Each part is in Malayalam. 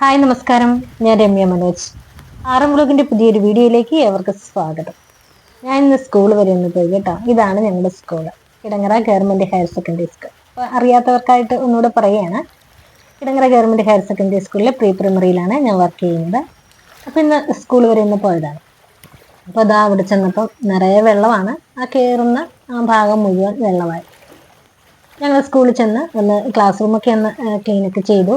ഹായ് നമസ്കാരം. ഞാൻ രമ്യ മനോജ്. ആറം ബ്ലോഗിന്റെ പുതിയൊരു വീഡിയോയിലേക്ക് അവർക്ക് സ്വാഗതം. ഞാൻ ഇന്ന് സ്കൂൾ വരെ ഒന്ന് പോയി കേട്ടോ. ഇതാണ് ഞങ്ങളുടെ school Kidangara government higher secondary school അപ്പോൾ അറിയാത്തവർക്കായിട്ട് ഒന്നുകൂടെ പറയുകയാണ്. കിടങ്ങറ ഗവൺമെന്റ് ഹയർ സെക്കൻഡറി സ്കൂളിലെ പ്രീ പ്രൈമറിയിലാണ് ഞാൻ വർക്ക് ചെയ്യുന്നത്. അപ്പോൾ ഇന്ന് സ്കൂൾ വരെ ഒന്ന് പോയതാണ്. അപ്പോൾ അതാ അവിടെ ചെന്നപ്പം നിറയെ വെള്ളമാണ്. ആ കയറുന്ന ആ ഭാഗം മുഴുവൻ വെള്ളമായി. ഞങ്ങൾ സ്കൂളിൽ ചെന്ന് ഒന്ന് ക്ലാസ് റൂമൊക്കെ ഒന്ന് ക്ലീനൊക്കെ ചെയ്തു.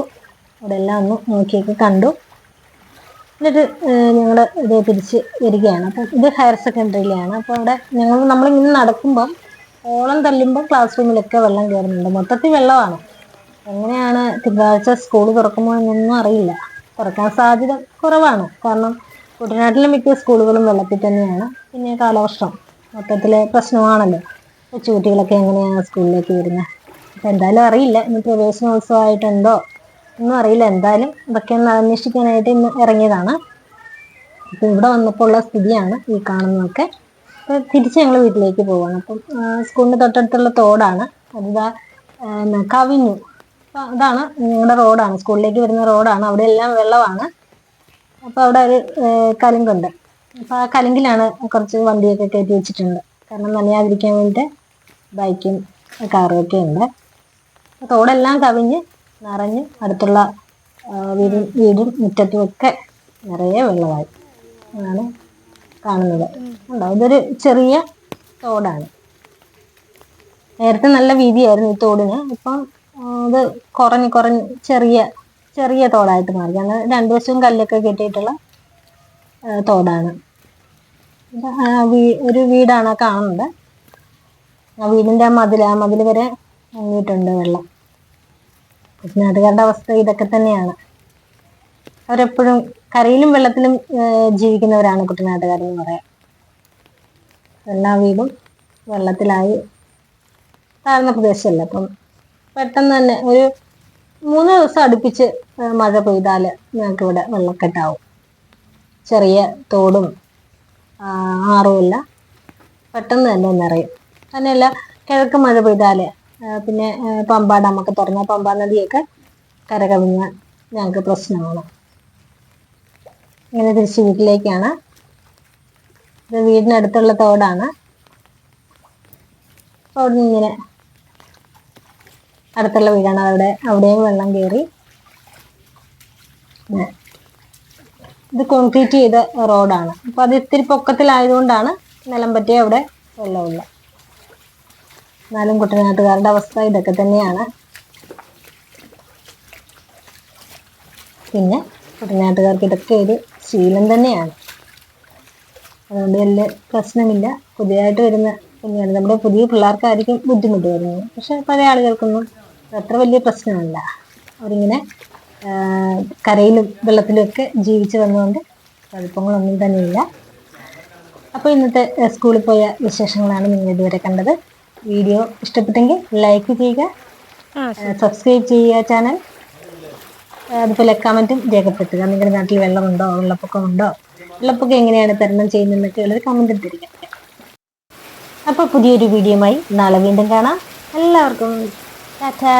അവിടെ എല്ലാം ഒന്ന് നോക്കിയൊക്കെ കണ്ടു. എന്നിട്ട് ഞങ്ങൾ ഇത് തിരിച്ച് വരികയാണ്. അപ്പോൾ ഇത് ഹയർ സെക്കൻഡറിയിലാണ്. അപ്പോൾ അവിടെ ഞങ്ങൾ നമ്മളിങ്ങനെ നടക്കുമ്പം ഓളം തല്ലുമ്പോൾ ക്ലാസ് റൂമിലൊക്കെ വെള്ളം കയറുന്നുണ്ട്. മൊത്തത്തിൽ വെള്ളമാണ്. എങ്ങനെയാണ് തിങ്കളാഴ്ച സ്കൂൾ തുറക്കുമോ എന്നൊന്നും അറിയില്ല. തുറക്കാൻ സാധ്യത കുറവാണ്. കാരണം കുട്ടനാട്ടിലെ മിക്ക സ്കൂളുകളും വെള്ളത്തിൽ തന്നെയാണ്. പിന്നെ കാലവർഷം മൊത്തത്തിലെ പ്രശ്നമാണല്ലോ. കൊച്ചുകുട്ടികളൊക്കെ എങ്ങനെയാണ് സ്കൂളിലേക്ക് വരുന്നത്? അപ്പോൾ എന്തായാലും അറിയില്ല. ഇനി പ്രവേശനോത്സവമായിട്ടുണ്ടോ ഒന്നും അറിയില്ല. എന്തായാലും ഇതൊക്കെ ഒന്ന് അന്വേഷിക്കാനായിട്ട് ഇന്ന് ഇറങ്ങിയതാണ്. അപ്പം ഇവിടെ വന്നപ്പോൾ ഉള്ള സ്ഥിതിയാണ് ഈ കാണുന്നതൊക്കെ. അപ്പോൾ തിരിച്ച് ഞങ്ങൾ വീട്ടിലേക്ക് പോവാണ്. അപ്പം സ്കൂളിന്റെ തൊട്ടടുത്തുള്ള തോടാണ്. അതിതാ കവിഞ്ഞു. അതാണ് ഞങ്ങളുടെ റോഡാണ്. സ്കൂളിലേക്ക് വരുന്ന റോഡാണ്. അവിടെ എല്ലാം വെള്ളമാണ്. അപ്പോൾ അവിടെ ഒരു കലുങ്കുണ്ട്. അപ്പോൾ ആ കലുങ്കിലാണ് കുറച്ച് വണ്ടിയൊക്കെ കയറ്റി വെച്ചിട്ടുണ്ട്. കാരണം നനയാതിരിക്കാൻ വേണ്ടിയിട്ട് ബൈക്കും കാറും ഒക്കെ ഉണ്ട്. തോടെല്ലാം കവിഞ്ഞ് നിറഞ്ഞ് അടുത്തുള്ള വീടും വീടും മുറ്റത്തും ഒക്കെ നിറയെ വെള്ളമായി അതാണ് കാണുന്നത്. ഉണ്ടോ ഇതൊരു ചെറിയ തോടാണ്. നേരത്തെ നല്ല വീതിയായിരുന്നു ഈ തോടിന്. ഇപ്പം ഇത് കുറഞ്ഞ് കുറഞ്ഞ് ചെറിയ ചെറിയ തോടായിട്ട് മാറി. കാരണം രണ്ടു വശവും കല്ലൊക്കെ കെട്ടിയിട്ടുള്ള തോടാണ്. ഒരു വീടാണ് കാണുന്നത്. ആ വീടിന്റെ ആ മതിൽ ആ മതിൽ വരെ മുങ്ങിയിട്ടുണ്ട് വെള്ളം. കുട്ടനാട്ടുകാരുടെ അവസ്ഥ ഇതൊക്കെ തന്നെയാണ്. അവരെപ്പോഴും കരയിലും വെള്ളത്തിലും ജീവിക്കുന്നവരാണ് കുട്ടനാട്ടുകാരെന്ന് പറയാം. എല്ലാ വീടും വെള്ളത്തിലായി താഴ്ന്ന പ്രദേശമല്ല. അപ്പം പെട്ടെന്ന് തന്നെ ഒരു മൂന്ന് ദിവസം അടുപ്പിച്ച് മഴ പെയ്താൽ ഞങ്ങൾക്ക് ഇവിടെ വെള്ളക്കെട്ടാവും. ചെറിയ തോടും ആറുമല്ല പെട്ടെന്ന് തന്നെ നിറയും. തന്നെയല്ല കിഴക്ക് മഴ പെയ്താൽ പിന്നെ പമ്പ ഡാമൊക്കെ തുറന്ന. പമ്പ നദിയൊക്കെ കരകവിഞ്ഞ ഞങ്ങൾക്ക് പ്രശ്നമാണ്. ഇങ്ങനെ തിരിച്ച് വീട്ടിലേക്കാണ്. ഇത് വീടിനടുത്തുള്ള തോടാണ്. തോടിന് ഇങ്ങനെ അടുത്തുള്ള വീടാണ്. അവിടെ അവിടെയും വെള്ളം കയറി. ഇത് കോൺക്രീറ്റ് ചെയ്ത റോഡാണ്. അപ്പൊ അത് ഇത്തിരി പൊക്കത്തിലായതുകൊണ്ടാണ് നിലം പറ്റിയ അവിടെ വെള്ളമുള്ള എന്നാലും കുട്ടനാട്ടുകാരുടെ അവസ്ഥ ഇതൊക്കെ തന്നെയാണ്. പിന്നെ കുട്ടനാട്ടുകാർക്ക് ഇതൊക്കെ ഒരു ശീലം തന്നെയാണ്. അതുകൊണ്ട് വലിയ പ്രശ്നമില്ല. പുതിയതായിട്ട് വരുന്ന കുഞ്ഞാണ് നമ്മുടെ പുതിയ പിള്ളേർക്കായിരിക്കും ബുദ്ധിമുട്ട് വരുന്നത്. പക്ഷെ പഴയ ആളുകൾക്കൊന്നും അത്ര വലിയ പ്രശ്നമല്ല. അവരിങ്ങനെ കരയിലും വെള്ളത്തിലുമൊക്കെ ജീവിച്ചു വന്നുകൊണ്ട് കുഴപ്പങ്ങളൊന്നും തന്നെയില്ല. അപ്പോൾ ഇന്നത്തെ സ്കൂളിൽ പോയ വിശേഷങ്ങളാണ് നിങ്ങൾ ഇതുവരെ കണ്ടത്. വീഡിയോ ഇഷ്ടപ്പെട്ടെങ്കിൽ ലൈക്ക് ചെയ്യുക സബ്സ്ക്രൈബ് ചെയ്യുക ചാനൽ അതുപോലെ കമന്റും രേഖപ്പെടുത്തുക. നിങ്ങളുടെ നാട്ടിൽ വെള്ളമുണ്ടോ? വെള്ളപ്പൊക്കമുണ്ടോ വെള്ളപ്പൊക്കം എങ്ങനെയാണ് തരണം ചെയ്യുന്നതെന്നൊക്കെ ഉള്ളത് കമന്റ് ഇട്ടിരിക്കാം അപ്പോൾ പുതിയൊരു വീഡിയോയുമായി നാളെ വീണ്ടും കാണാം. എല്ലാവർക്കും ടാറ്റാ.